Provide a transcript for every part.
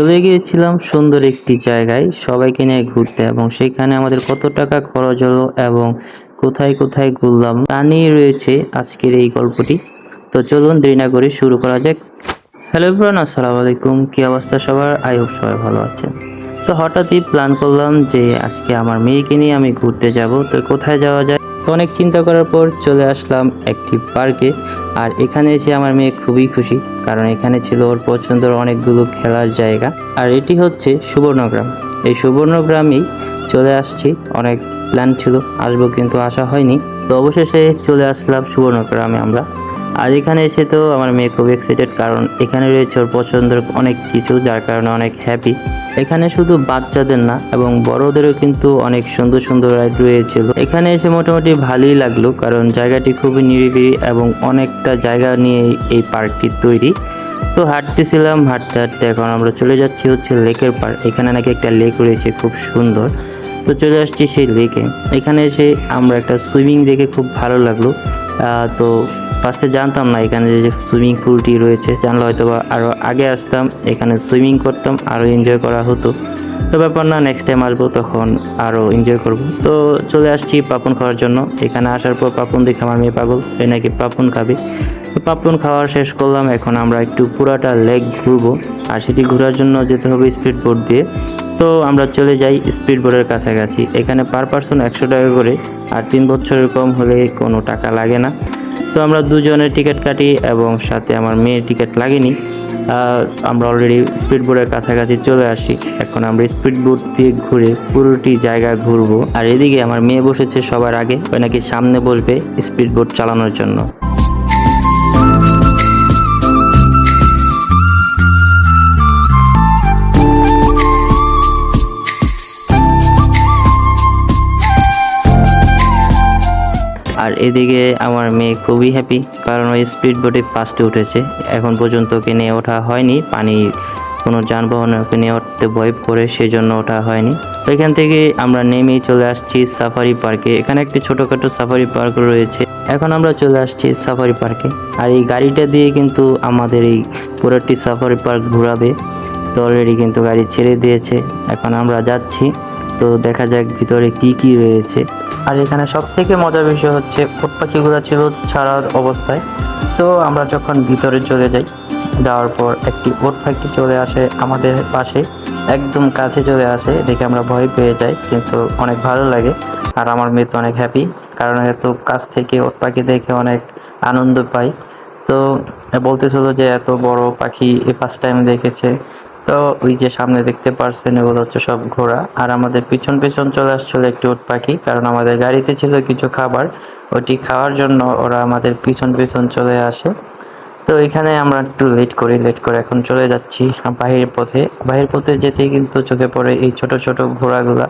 চলে গিয়েছিলাম সুন্দর একটি জায়গায় সবাইকে নিয়ে ঘুরতে এবং সেখানে আমাদের কত টাকা খরচ হলো এবং কোথায় কোথায় ঘুরলাম তা নিয়ে রয়েছে আজকের এই গল্পটি। তো চলুন দেরি না করে শুরু করা যাক। হ্যালো এভরিওয়ান, আসসালামু আলাইকুম। কী অবস্থা সবার? আই হোপ সবাই ভালো আছেন। তো হঠাৎই প্ল্যান করলাম যে আজকে আমার মেয়েকে নিয়ে আমি ঘুরতে যাব। তো কোথায় যাওয়া যায়? তো অনেক চিন্তা করার পর চলে আসলাম একটি পার্কে। আর এখানে এসে আমার মেয়ে খুবই খুশি, কারণ এখানে ছিল ওর পছন্দের অনেকগুলো খেলার জায়গা। আর এটি হচ্ছে সুবর্ণগ্রাম। এই সুবর্ণগ্রামেই চলে আসছি, অনেক প্ল্যান ছিল, আসব কিন্তু আসা হয়নি। তো অবশেষে চলে আসলাম সুবর্ণগ্রামে আমরা। আর এখানে এসে তো আমার মেয়ে খুব এক্সাইটেড কারণ এখানে রয়েছে ওর পছন্দের অনেক কিছু, যার কারণে অনেক হ্যাপি এখানে শুধু বাচ্চাদের না, এবং বড়দেরও কিন্তু অনেক সুন্দর সুন্দর রাইড রয়েছিল। এখানে এসে মোটামুটি ভালোই লাগল, কারণ জায়গাটি খুবই নিরিবিলি এবং অনেকটা জায়গা নিয়ে এই পার্কটি তৈরি। তো হাঁটতেছিলাম, হাঁটতে হাঁটতে এখন আমরা চলে যাচ্ছি হচ্ছে লেকের পার এখানে নাকি একটা লেক রয়েছে, খুব সুন্দর। তো চলে আসছি সেই লেকে এখানে এসে আমরা একটা সুইমিং দেখে খুব ভালো লাগল। তো ফার্স্টে জানতাম না, এখানে যে সুইমিং পুলটি রয়েছে, জানলে হয়তো বা আরও আগে আসতাম, এখানে সুইমিং করতাম আরও এনজয় করা হতো। তো ব্যাপার না নেক্সট টাইম আসব তখন আরও এনজয় করব। তো চলে আসছি পাপন খাওয়ার জন্য। এখানে আসার পর পাপন দেখে আমার মেয়ে পাগল এ নাকি পাপন খাবে। তো পাপন খাওয়া শেষ করলাম, এখন আমরা একটু পুরাটা লেগ ঘুরবো। আর সেটি ঘোরার জন্য যেতে হবে স্পিড বোট দিয়ে। তো আমরা চলে যাই স্পিড বোর্ডের কাছাকাছি। এখানে পার পার্সন একশো টাকা করে, আর তিন বছরের কম হলে কোনো টাকা লাগে না। তো আমরা দুজনের টিকিট কাটি এবং সাথে আমার মেয়ের টিকিট লাগেনি। আমরা অলরেডি স্পিড বোর্ডের কাছাকাছি চলে আসি। এখন আমরা স্পিড বোর্ড দিয়ে ঘুরে পুরোটি জায়গা ঘুরবো। আর এদিকে আমার মেয়ে বসেছে সবার আগে ওই নাকি সামনে বসবে স্পিড বোর্ড চালানোর জন্য। আর এদিকে আমার মেয়ে খুবই হ্যাপি কারণ ওই স্পিড বোটে ফার্স্টে উঠেছে। এখন পর্যন্ত ওকে নিয়ে ওঠা হয়নি, পানি কোনো যানবাহনে ওকে নিয়ে উঠতে ভয় পড়ে সেই জন্য ওঠা হয়নি। তো এখান থেকে আমরা নেমেই চলে আসছি সাফারি পার্কে এখানে একটি ছোটোখাটো সাফারি পার্ক রয়েছে। এখন আমরা চলে আসছি সাফারি পার্কে আর এই গাড়িটা দিয়ে কিন্তু আমাদের এই পুরোটি সাফারি পার্ক ঘোরাবে। তো অলরেডি কিন্তু গাড়ি ছেড়ে দিয়েছে। এখন আমরা যাচ্ছি। তো দেখা যাক ভিতরে কি কি রয়েছে। আর এখানে সব থেকে মজার বিষয় হচ্ছে ওট পাখিগুলো ছিল ছাড়ার অবস্থায়। তো আমরা যখন ভিতরে চলে যাই, যাওয়ার পর একটি ওট পাখি চলে আসে আমাদের পাশে, একদম কাছে চলে আসে, দেখে আমরা ভয় পেয়ে যাই, কিন্তু অনেক ভালো লাগে। আর আমার মেয়ে তো অনেক হ্যাপি কারণ এত কাছ থেকে ওট পাখি দেখে অনেক আনন্দ পাই তো বলতেছিল যে এত বড় পাখি এ ফার্স্ট টাইম দেখেছে তো ওই যে সামনে দেখতে পারছেন, এগুলো হচ্ছে সব ঘোড়া। আর আমাদের পিছন পিছন চলে আসছিল একটি উট পাখি, কারণ আমাদের গাড়িতে ছিল কিছু খাবার। ওটি খাওয়ার জন্য ওরা আমাদের পিছন পিছন চলে আসে। তো এখানে আমরা একটু লেট করি, লেট করে এখন চলে যাচ্ছি বাহির পথে। বাহির পথে যেতেই কিন্তু চোখে পড়ে এই ছোট ছোট ঘোড়াগুলা।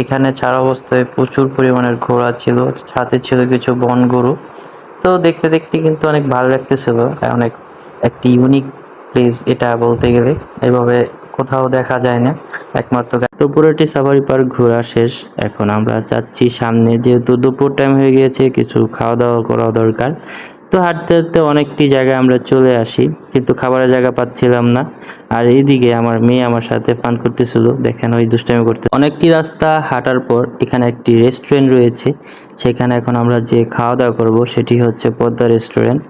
এখানে ছাড়া অবস্থায় প্রচুর পরিমাণের ঘোড়া ছিল, সাথে ছিল কিছু বন গরু তো দেখতে দেখতে কিন্তু অনেক ভালো লাগতেছিল, অনেক একটি ইউনিক প্লেস এটা বলতে গেলে এভাবে কোথাও দেখা যায় না। একমাত্র তো পুরোটি সাফারি পার্ক ঘোরা শেষ। এখন আমরা যাচ্ছি সামনে, যেহেতু দুপুর টাইম হয়ে গিয়েছে, কিছু খাওয়া দাওয়া করা দরকার। তো হাঁটতে হাঁটতে অনেকটি জায়গায় আমরা চলে আসি, কিন্তু খাবারের জায়গা পাচ্ছিলাম না। আর এইদিকে আমার মেয়ে আমার সাথে ফান করতেছিল, দেখেন ওই দুষ্টামি করতে। অনেকটি রাস্তা হাঁটার পর এখানে একটি রেস্টুরেন্ট রয়েছে। সেখানে এখন আমরা যে খাওয়া দাওয়া করব, সেটি হচ্ছে পদ্মা রেস্টুরেন্ট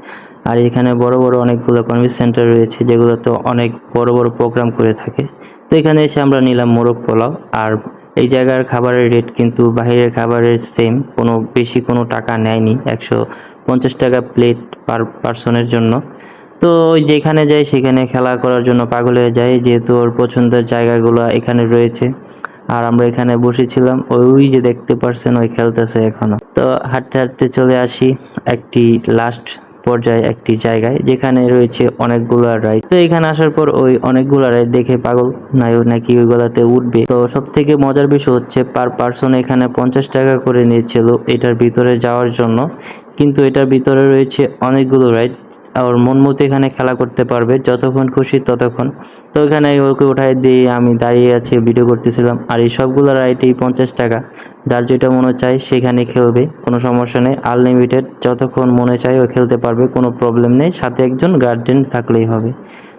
আর এখানে বড় বড় অনেকগুলো কনভেন্স সেন্টার রয়েছে যেগুলোতে অনেক বড় বড় প্রোগ্রাম করে থাকে। তো এখানে এসে আমরা নিলাম মোরগ পোলাও, আর এই জায়গার খাবারের রেট কিন্তু বাইরের খাবারের সেম কোনো বেশি কোনো টাকা নেয়নি, একশো পঞ্চাশ টাকা প্লেট পার পার্সনের জন্য। তো যেখানে যাই সেখানে খেলা করার জন্য পাগল হয়ে যায় যেহেতু ওর পছন্দের জায়গাগুলো এখানে রয়েছে। আর আমরা এখানে বসেছিলাম, ওই যে দেখতে পারছেন, ওই খেলতেছে এখনও। তো হাঁটতে হাঁটতে চলে আসি, একটি লাস্ট পর্যায়ে একটি জায়গায়, যেখানে রয়েছে অনেকগুলো রাইড। তো এখানে আসার পর ওই অনেকগুলো রাইড দেখে পাগল। নায়ক নাকি ওই গলাতে উঠবে। তো সব থেকে মজার বিষয় হচ্ছে, পার পার্সন এখানে পঞ্চাশ টাকা করে নিয়েছিল এটার ভিতরে যাওয়ার জন্য। কিন্তু এটার ভিতরে রয়েছে অনেকগুলো রাইড আর মন মতো এখানে খেলা করতে পারবে, যতক্ষণ খুশি ততক্ষণ। তো এখানে ওকে উঠাই দিয়ে আমি দাঁড়িয়ে আছি ভিডিও করতেছিলাম। আর এই সবগুলো রাইটেই পঞ্চাশ টাকা। যার যেটা মনে চায় সেখানে খেলবে, কোনো সমস্যা নেই। আনলিমিটেড যতক্ষণ মনে চায় ও খেলতে পারবে, কোনো প্রবলেম নেই। সাথে একজন গার্জেন থাকলেই হবে।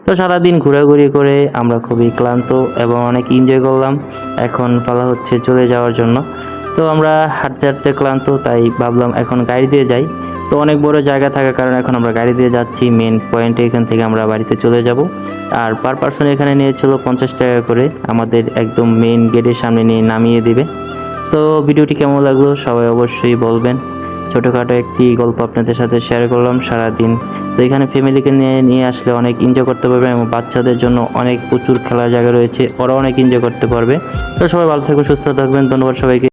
তো সারাদিন ঘোরাঘুরি করে আমরা খুবই ক্লান্ত এবং অনেক এনজয় করলাম। এখন পালা হচ্ছে চলে যাওয়ার জন্য। তো আমরা হাঁটতে হাঁটতে ক্লান্ত, তাই ভাবলাম এখন গাড়ি দিয়ে যাই। তো অনেক বড় জায়গা থাকার কারণে এখন আমরা গাড়ি দিয়ে যাচ্ছি। মেন পয়েন্টে এখান থেকে আমরা বাড়িতে চলে যাব। আর পার পার্সন এখানে নিয়েছিল পঞ্চাশ টাকা করে। আমাদের একদম মেন গেটের সামনে নিয়ে নামিয়ে দিবে। তো ভিডিওটি কেমন লাগল সবাই অবশ্যই বলবেন। ছোটোখাটো একটি গল্প আপনাদের সাথে শেয়ার করলাম সারাদিন। তো এখানে ফ্যামিলিকে নিয়ে নিয়ে আসলে অনেক এনজয় করতে পারবে এবং বাচ্চাদের জন্য অনেক প্রচুর খেলার জায়গা রয়েছে। ওরা অনেক এনজয় করতে পারবে। তো সবাই ভালো থাকবেন, সুস্থ থাকবেন। ধন্যবাদ সবাইকে।